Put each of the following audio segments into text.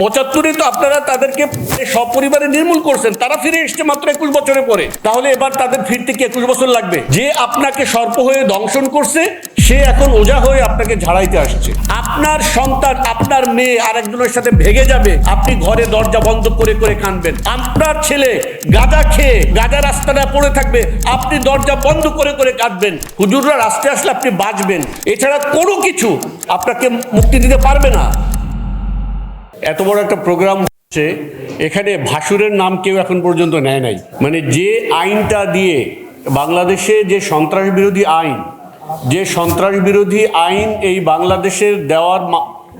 পঁচাত্তরে তো আপনারা তাদেরকে সপরিবারে নির্মূল করছেন, তারা ফিরে এসছে মাত্র একুশ বছরে পরে। তাহলে এবার তাদের ফিরতে কি একুশ বছর লাগবে? যে আপনাকে সর্প হয়ে দংশন করছে, সে এখন ওজা হয়ে আপনাকে ঝাড়াইতে আসছে। আপনার সন্তান, আপনার মেয়ে আরেকজনের সাথে ভেগে যাবে। আপনি ঘরে দরজা বন্ধ করে করে কানবেন আপনার ছেলে গাঁজা খেয়ে গাঁজা রাস্তাটা পড়ে থাকবে। আপনি দরজা বন্ধ করে করে কাঁদবেন। হুজুররা রাস্তায় আসলে আপনি বাঁচবেন। এছাড়া কোনো কিছু আপনাকে মুক্তি দিতে পারবে না। এত বড় একটা প্রোগ্রাম হচ্ছে, এখানে ভাসুরের নাম কেউ এখন পর্যন্ত নেয় নাই। মানে যে আইনটা দিয়ে বাংলাদেশে যে সন্ত্রাস বিরোধী আইন, যে সন্ত্রাস বিরোধী আইন এই বাংলাদেশের দেওয়ার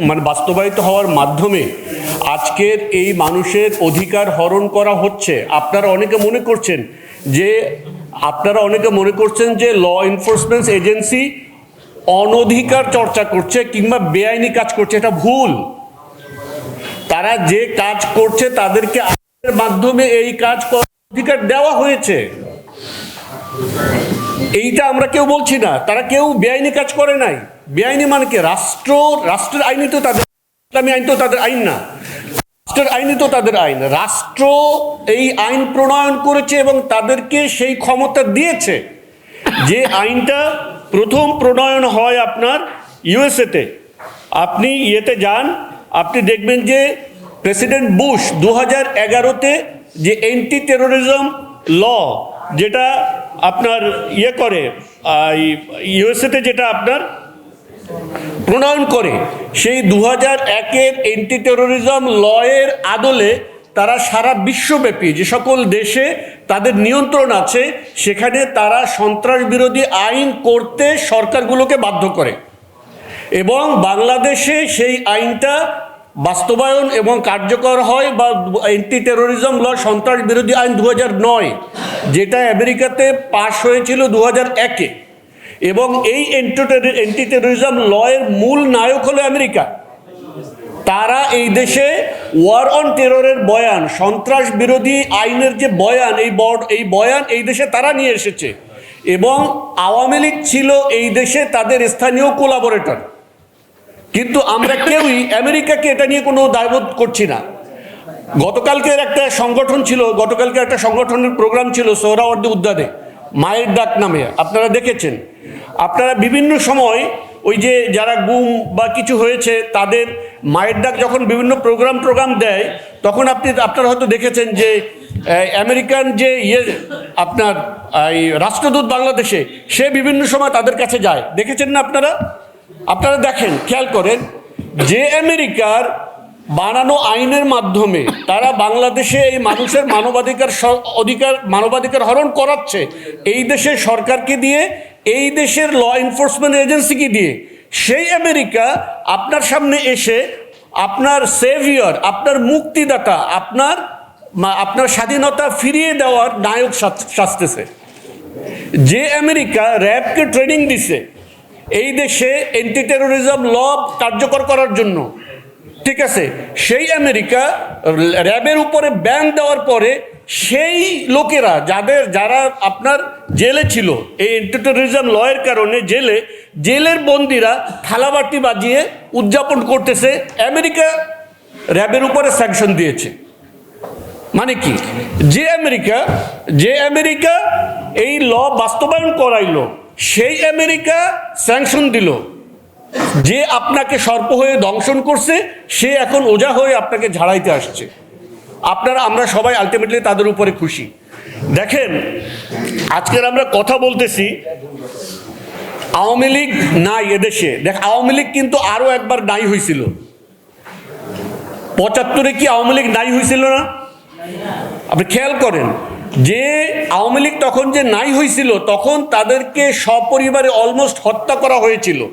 মানে বাস্তবায়িত হওয়ার মাধ্যমে আজকের এই মানুষের অধিকার হরণ করা হচ্ছে। আপনারা অনেকে মনে করছেন যে, আপনারা অনেকে মনে করছেন যে ল এনফোর্সমেন্ট এজেন্সি অনধিকার চর্চা করছে কিংবা বেআইনি কাজ করছে, এটা ভুল। তারা যে কাজ করছে তাদেরকে আইনের মাধ্যমে এই কাজ করার অধিকার দেওয়া হয়েছে। এইটা আমরা কেউ বলছি না। তারা কেউ বেআইনি কাজ করে নাই। বেআইনি মানে কি? রাষ্ট্র, রাষ্ট্রের আইনই তো তাদের, ইসলামী আইন তো তাদের আইন না। রাষ্ট্রের আইনই তো তাদের আইন। রাষ্ট্র এই আইন প্রণয়ন করেছে এবং তাদেরকে সেই ক্ষমতা দিয়েছে যে আইনটা প্রথম প্রণয়ন হয় আপনার ইউএসএতে আপনি ইয়েতে যান আপনি দেখবেন যে প্রেসিডেন্ট বুশ দু হাজার এগারোতে যে অ্যান্টি টেরোরিজম ল যেটা আপনার ইয়ে করে ইউএসএতে যেটা আপনার প্রণয়ন করে, সেই দু হাজার একের অ্যান্টি টেরোরিজম লয়ের আদলে তারা সারা বিশ্বব্যাপী যে সকল দেশে তাদের নিয়ন্ত্রণ আছে, সেখানে তারা সন্ত্রাস বিরোধী আইন করতে সরকারগুলোকে বাধ্য করে। এবং বাংলাদেশে সেই আইনটা বাস্তবায়ন এবং কার্যকর হয় বা অ্যান্টি টেরোরিজম ল সন্ত্রাস বিরোধী আইন দু নয়, যেটা আমেরিকাতে পাশ হয়েছিল দু হাজার একে। এবং এই অ্যান্টি টেরোরিজম লয়ের মূল নায়ক হলো আমেরিকা। তারা এই দেশে ওয়ার অন টেররের বয়ান, সন্ত্রাস বিরোধী আইনের যে বয়ান, এই বড় এই বয়ান এই দেশে তারা নিয়ে এসেছে। এবং আওয়ামী লীগ ছিল এই দেশে তাদের স্থানীয় কোলাবোরেটর কিন্তু আমরা কেউই আমেরিকাকে এটা নিয়ে কোনো দায়বোধ করছি না। গতকালকের একটা সংগঠন ছিল গতকালকে একটা সংগঠনের প্রোগ্রাম ছিল সোহরাওয়ার্দী উদ্যানে, মায়ের ডাক নামে, আপনারা দেখেছেন। আপনারা বিভিন্ন সময় ওই যে যারা গুম বা কিছু হয়েছে, তাদের মায়ের ডাক যখন বিভিন্ন প্রোগ্রাম প্রোগ্রাম দেয়, তখন আপনি, আপনারা হয়তো দেখেছেন যে আমেরিকান যে ইয়ে আপনার এই রাষ্ট্রদূত বাংলাদেশে, সে বিভিন্ন সময় তাদের কাছে যায়। দেখেছেন না আপনারা? আপনারা দেখেন, খেয়াল করেন, যে আমেরিকার বানানো আইনের মাধ্যমে তারা বাংলাদেশে এই মানুষের মানবাধিকার অধিকার, মানবাধিকার হরণ করাচ্ছে, এই দেশের সরকারকে দিয়ে, এই দেশের ল এনফোর্সমেন্ট এজেন্সিকে দিয়ে, সেই আমেরিকা আপনার সামনে এসে আপনার সেভিয়র আপনার মুক্তিদাতা, আপনার আপনার স্বাধীনতা ফিরিয়ে দেওয়ার নায়ক সাজ- সাজতেছে। যে আমেরিকা র্যাবকে ট্রেনিং দিছে এই দেশে অ্যান্টি টেরোরিজম ল কার্যকর করার জন্য। ঠিক আছে? সেই আমেরিকা র্যাবের উপরে ব্যান দেওয়ার পরে সেই লোকেরা, যাদের, যারা আপনার জেলে ছিল, এই অ্যান্টি টেরোরিজম লয়ের কারণে জেলে, জেলের বন্দিরা থালাবাটি বাজিয়ে উদযাপন করতেছে। আমেরিকা র্যাবের উপরে স্যাংশন দিয়েছে। মানে কি? যে আমেরিকা যে আমেরিকা এই ল বাস্তবায়ন করাইলো সেই আমেরিকা স্যাংশন দিল। যে আপনাকে সর্প হয়ে দংশন করছে, সে এখন ওজা হয়ে আপনাকে ঝাড়াইতে আসছে। আপনারা, আমরা সবাই আলটিমেটলি তাদের উপরে খুশি। দেখেন, আজকের আমরা কথা বলতেছি, আওয়ামী লীগ নাই এদেশে। দেখ, আওয়ামী লীগ কিন্তু আরও একবার নাই হয়েছিল পঁচাত্তরে কি আওয়ামী লীগ নাই হয়েছিল না? আপনি খেয়াল করেন যে আওয়ামী লীগ তখন যে নাই হয়েছিল তখন তাদেরকে সপরিবারে অলমোস্ট হত্যা করা হয়েছিল।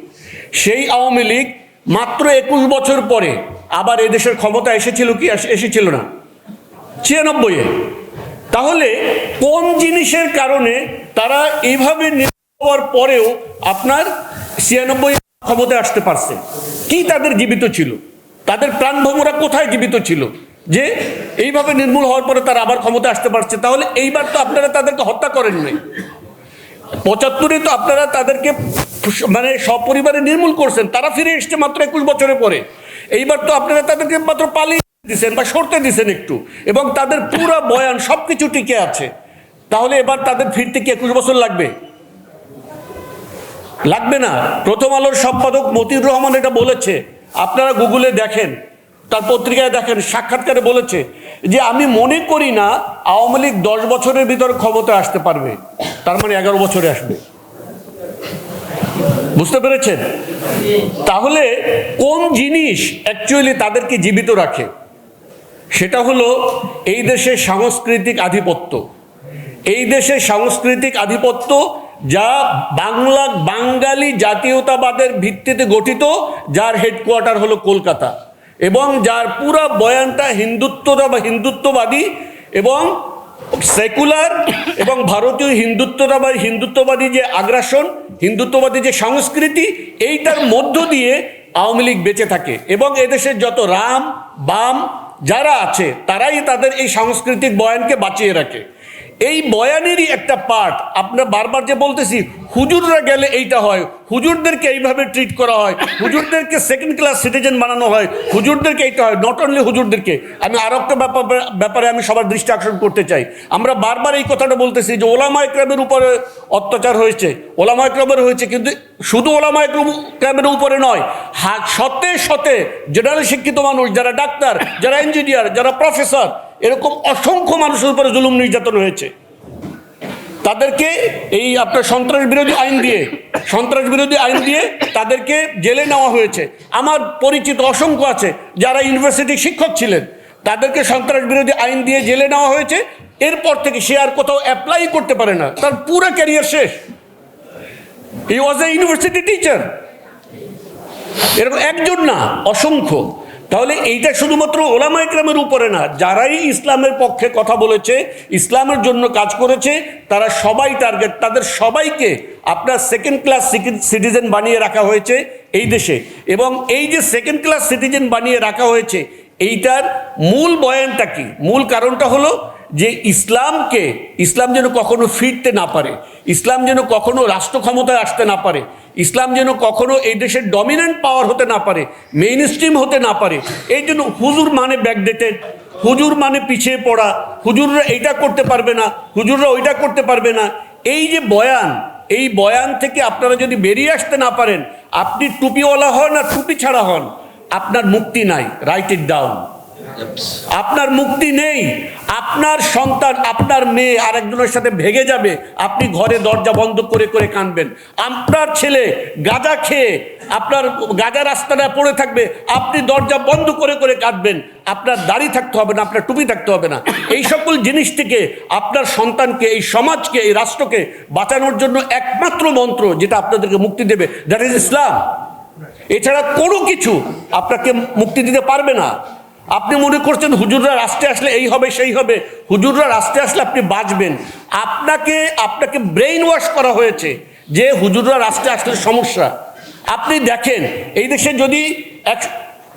সেই আওয়ামী লীগ মাত্র একুশ বছর পরে আবার এদেশের ক্ষমতা এসেছিল কি এসেছিল না? ছিয়ানব্বইয়ে তাহলে কোন জিনিসের কারণে তারা এইভাবে হওয়ার পরেও আপনার ছিয়ানব্বই ক্ষমতায় আসতে পারছে? কি তাদের জীবিত ছিল? তাদের প্রাণভোমরা কোথায় জীবিত ছিল? যে এইভাবে নির্মূল হওয়ার পরে তারা আবার ক্ষমতা আসতে পারছে, তাহলে এইবার তো আপনারা তাদেরকে হত্যা করেন নাই। পঁচাত্তরে তো আপনারা তাদেরকে মানে সপরিবারে নির্মূল করছেন, তারা ফিরে এসছে মাত্র একুশ বছরের পরে। এইবার তো আপনারা তাদেরকে মাত্র পালিয়ে দিছেন বা সরতে দিছেন একটু, এবং তাদের পুরো বয়ান সব কিছু টিকে আছে। তাহলে এবার তাদের ফিরতে কি একুশ বছর লাগবে? লাগবে না। প্রথম আলোর সম্পাদক মতিউর রহমান এটা বলেছে, আপনারা গুগলে দেখেন। তার পত্রিকায় দেখেন, সাক্ষাৎকারে বলেছে যে আমি মনে করি না আওয়ামী লীগ দশ বছরের ভিতরে ক্ষমতায় আসতে পারবে। তার মানে এগারো বছরে আসবে। বুঝতে পেরেছেন? তাহলে কোন জিনিস অ্যাকচুয়ালি তাদেরকে জীবিত রাখে? সেটা হলো এই দেশের সাংস্কৃতিক আধিপত্য। এই দেশের সাংস্কৃতিক আধিপত্য যা বাংলা, বাঙালি জাতীয়তাবাদের ভিত্তিতে গঠিত, যার হেডকোয়ার্টার হলো কলকাতা। এবং যার পুরা বয়ানটা হিন্দুত্বতা বা হিন্দুত্ববাদী এবং সেকুলার এবং ভারতীয় হিন্দুত্বতা বা হিন্দুত্ববাদী যে আগ্রাসন, হিন্দুত্ববাদী যে সংস্কৃতি, এইটার মধ্য দিয়ে আওয়ামী লীগ বেঁচে থাকে। এবং এদেশের যত রাম, বাম যারা আছে, তারাই তাদের এই সাংস্কৃতিক বয়ানকে বাঁচিয়ে রাখে। এই বয়ানেরই একটা পার্ট। আপনার বারবার যে বলতেছি, হুজুররা গেলে এইটা হয়। হুজুরদেরকে এইভাবে ট্রিট করা হয়। হুজুরদেরকে সেকেন্ড ক্লাস সিটিজেন বানানো হয়। হুজুরদেরকে এইটা হয়। নট অনলি হুজুরদেরকে, আমি আর একটা ব্যাপার, ব্যাপারে আমি সবার দৃষ্টি আকর্ষণ করতে চাই। আমরা বারবার এই কথাটা বলতেছি যে ওলামা একরামের উপরে অত্যাচার হয়েছে। ওলামা একরামের হয়েছে কিন্তু শুধু ওলামা একরামের উপরে নয়। হা, সতে সতে জেনারেল শিক্ষিত মানুষ, যারা ডাক্তার, যারা ইঞ্জিনিয়ার যারা প্রফেসর এরকম অসংখ্য মানুষের উপরে জুলুম নির্যাতন হয়েছে। তাদেরকে এই আপনার সন্ত্রাস বিরোধী আইন দিয়ে, সন্ত্রাস বিরোধী আইন দিয়ে তাদেরকে জেলে নেওয়া হয়েছে। আমার পরিচিত অসংখ্য আছে যারা ইউনিভার্সিটির শিক্ষক ছিলেন, তাদেরকে সন্ত্রাস বিরোধী আইন দিয়ে জেলে নেওয়া হয়েছে। এরপর থেকে সে আর কোথাও অ্যাপ্লাই করতে পারে না। তার পুরো ক্যারিয়ার শেষ। ই ওয়াজ এ ইউনিভার্সিটি টিচার এরকম একজন না, অসংখ্য। তাহলে এইটা শুধুমাত্র ওলামা ইকরামের উপরে না, যারাই ইসলামের পক্ষে কথা বলেছে, ইসলামের জন্য কাজ করেছে, তারা সবাই টার্গেট তাদের সবাইকে আপনার সেকেন্ড ক্লাস সিটিজেন বানিয়ে রাখা হয়েছে এই দেশে। এবং এই যে সেকেন্ড ক্লাস সিটিজেন বানিয়ে রাখা হয়েছে, এইটার মূল বয়ানটা কি? মূল কারণটা হলো যে ইসলামকে, ইসলাম যেন কখনো ফিরতে না পারে, ইসলাম যেন কখনো রাষ্ট্র ক্ষমতায় আসতে না পারে ইসলাম যেন কখনো এই দেশের ডমিনেন্ট পাওয়ার হতে না পারে মেইন স্ট্রিম হতে না পারে, এই জন্য হুজুর মানে ব্যাকডেটেড হুজুর মানে পিছিয়ে পড়া, হুজুররা এইটা করতে পারবে না, হুজুররা ওইটা করতে পারবে না। এই যে বয়ান, এই বয়ান থেকে আপনারা যদি বেরিয়ে আসতে না পারেন, আপনি টুপিওয়ালা হন আর টুপি ছাড়া হন, আপনার মুক্তি নাই রাইট ইট ডাউন আপনার মুক্তি নেই, আপনার সন্তান, আপনার মেয়ে আরেকজনের সাথে ভেগে যাবে, আপনি ঘরে দরজা বন্ধ করে করে কাঁদবেন আপনার ছেলে গাঁজা খেয়ে আপনার গাঁজা রাস্তাটা পড়ে থাকবে, আপনি দরজা বন্ধ করে করে কাঁদবেন। আপনার দাড়ি থাকতে হবে না, আপনার টুপি থাকতে হবে না। এই সকল জিনিস থেকে আপনার সন্তানকে, এই সমাজকে, এই রাষ্ট্রকে বাঁচানোর জন্য একমাত্র মন্ত্র যেটা আপনাদেরকে মুক্তি দেবে, দ্যাট ইজ ইসলাম। এছাড়া কোনো কিছু আপনাকে মুক্তি দিতে পারবে না। আপনি মনে করছেন হুজুররা রাস্তায় আসলে এই হবে, সেই হবে। হুজুররা রাস্তায় আসলে আপনি বাঁচবেন। আপনাকে আপনাকে ব্রেইন ওয়াশ করা হয়েছে যে হুজুররা রাস্তায় আসলে সমস্যা। আপনি দেখেন, এই দেশে যদি এক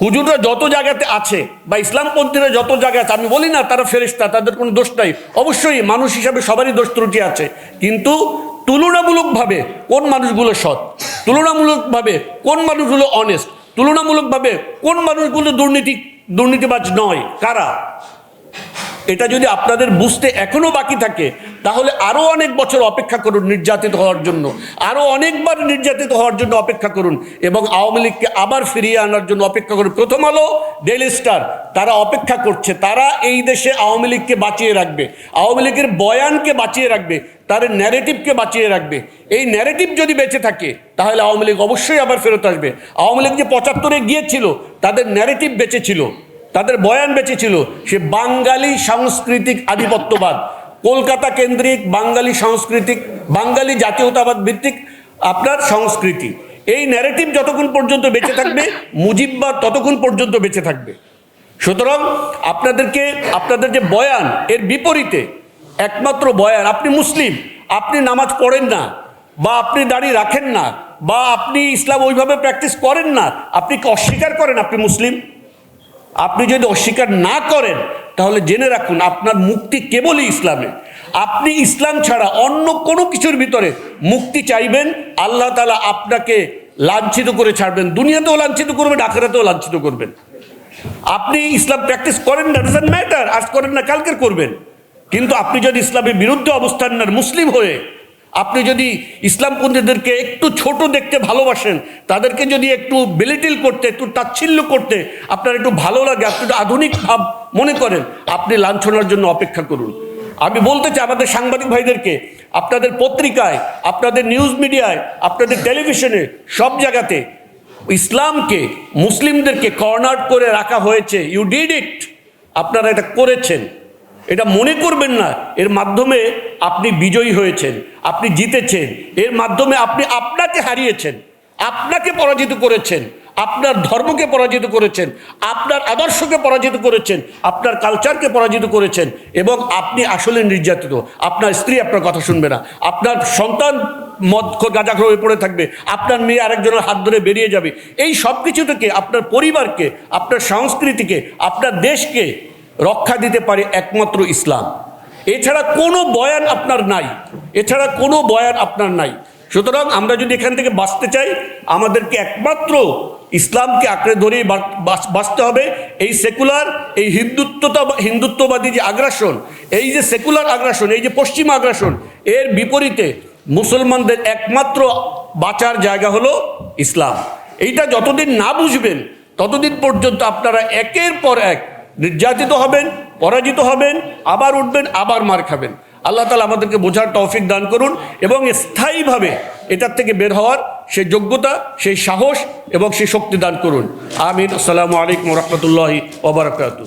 হুজুররা যত জায়গাতে আছে বা ইসলামপন্থীরা যত জায়গায় আছে, আমি বলি না তারা ফেরিস্তা তাদের কোনো দোষ নাই। অবশ্যই মানুষ হিসাবে সবারই দোষ ত্রুটি আছে। কিন্তু তুলনামূলকভাবে কোন মানুষগুলো সৎ? তুলনামূলকভাবে কোন মানুষগুলো অনেস্ট তুলনামূলকভাবে কোন মানুষগুলো দুর্নীতি, দুর্নীতিবাজ নয়? কারা? এটা যদি আপনাদের বুঝতে এখনও বাকি থাকে, তাহলে আরও অনেক বছর অপেক্ষা করুন নির্যাতিত হওয়ার জন্য। আরও অনেকবার নির্যাতিত হওয়ার জন্য অপেক্ষা করুন এবং আওয়ামী লীগকে আবার ফিরিয়ে আনার জন্য অপেক্ষা করুন। প্রথম আলো ডেলি স্টার তারা অপেক্ষা করছে, তারা এই দেশে আওয়ামী লীগকে বাঁচিয়ে রাখবে, আওয়ামী লীগের বয়ানকে বাঁচিয়ে রাখবে। তাদের ন্যারেটিভকে বাঁচিয়ে রাখবে। এই ন্যারেটিভ যদি বেঁচে থাকে, তাহলে আওয়ামী লীগ অবশ্যই আবার ফেরত আসবে। আওয়ামী লীগ যে পঁচাত্তরে গিয়েছিল, তাদের ন্যারেটিভ বেঁচে ছিল, তাদের বয়ান বেঁচে ছিল, সে বাঙালি সাংস্কৃতিক আধিপত্যবাদ। কলকাতা কেন্দ্রিক বাঙালি সাংস্কৃতিক, বাঙালি জাতীয়তাবাদ ভিত্তিক আপনার সংস্কৃতি। এই ন্যারেটিভ যতক্ষণ পর্যন্ত বেঁচে থাকবে মুজিববাদ ততক্ষণ পর্যন্ত বেঁচে থাকবে। সুতরাং আপনাদেরকে, আপনাদের যে বয়ান, এর বিপরীতে একমাত্র বয়ান আপনি মুসলিম, আপনি নামাজ পড়েন না, বা আপনি দাড়ি রাখেন না, বা আপনি ইসলাম ওইভাবে প্র্যাকটিস করেন না, আপনি কি অস্বীকার করেন আপনি মুসলিম? আপনি যদি অস্বীকার না করেন, তাহলে জেনে রাখুন, আপনার মুক্তি কেবলই ইসলামে। আপনি ইসলাম ছাড়া অন্য কোনো কিছুর ভিতরে মুক্তি চাইবেন, আল্লাহ তালা আপনাকে লাঞ্ছিত করে ছাড়বেন, দুনিয়াতেও লাঞ্ছিত করবেন, আখেরাতেও লাঞ্ছিত করবেন। আপনি ইসলাম প্র্যাকটিস করেন না ডাজেন্ট ম্যাটার আজ করেন না, কালকের করবেন। কিন্তু আপনি যদি ইসলামের বিরুদ্ধে অবস্থান নেন, মুসলিম হয়ে, আপনি যদি ইসলামপন্থীদেরকে একটু ছোট দেখতে ভালোবাসেন, তাদেরকে যদি একটু বেলিটিল করতে, একটু তাচ্ছিল্য করতে, আপনার একটু ভালো লাগে, আপনি আধুনিক ভাব মনে করেন, আপনি লাঞ্ছনার জন্য অপেক্ষা করুন। আমি বলতে চাই আমাদের সাংবাদিক ভাইদেরকে, আপনাদের পত্রিকায়, আপনাদের নিউজ মিডিয়ায় আপনাদের টেলিভিশনে সব জায়গাতে ইসলামকে, মুসলিমদেরকে কর্নার করে রাখা হয়েছে। ইউ ডিড ইট আপনারা এটা করেছেন। এটা মনে করবেন না, এর মাধ্যমে আপনি বিজয়ী হয়েছেন, আপনি জিতেছেন, এর মাধ্যমে আপনি আপনাকে হারিয়েছেন, আপনাকে পরাজিত করেছেন, আপনার ধর্মকে পরাজিত করেছেন, আপনার আদর্শকে পরাজিত করেছেন, আপনার কালচারকে পরাজিত করেছেন এবং আপনি আসলে নির্যাতিত। আপনার স্ত্রী আপনার কথা শুনবে না, আপনার সন্তান মদ গাঁজা হয়ে পড়ে থাকবে, আপনার মেয়ে আরেকজনের হাত ধরে বেরিয়ে যাবে। এই সব কিছু থেকে আপনার পরিবারকে, আপনার সংস্কৃতিকে, আপনার দেশকে রক্ষা দিতে পারে একমাত্র ইসলাম। এছাড়া কোনো বয়ান আপনার নাই। এছাড়া কোনো বয়ান আপনার নাই। সুতরাং আমরা যদি এখান থেকে বাঁচতে চাই, আমাদেরকে একমাত্র ইসলামকে আঁকড়ে ধরেই বাঁচতে হবে। এই সেকুলার, এই হিন্দুত্বতা, হিন্দুত্ববাদী যে আগ্রাসন, এই যে সেকুলার আগ্রাসন, এই যে পশ্চিম আগ্রাসন, এর বিপরীতে মুসলমানদের একমাত্র বাঁচার জায়গা হলো ইসলাম। এইটা যতদিন না বুঝবেন, ততদিন পর্যন্ত আপনারা একের পর এক নির্যাতিত হবেন, পরাজিত হবেন, আবার উঠবেন, আবার মার খাবেন। আল্লাহ তালা আমাদেরকে বোঝার তৌফিক দান করুন এবং স্থায়ীভাবে এটার থেকে বের হওয়ার সেই যোগ্যতা, সেই সাহস এবং সেই শক্তি দান করুন। আমিন। আসসালামু আলাইকুম রহমতুল্লাহি ওবরাকাতু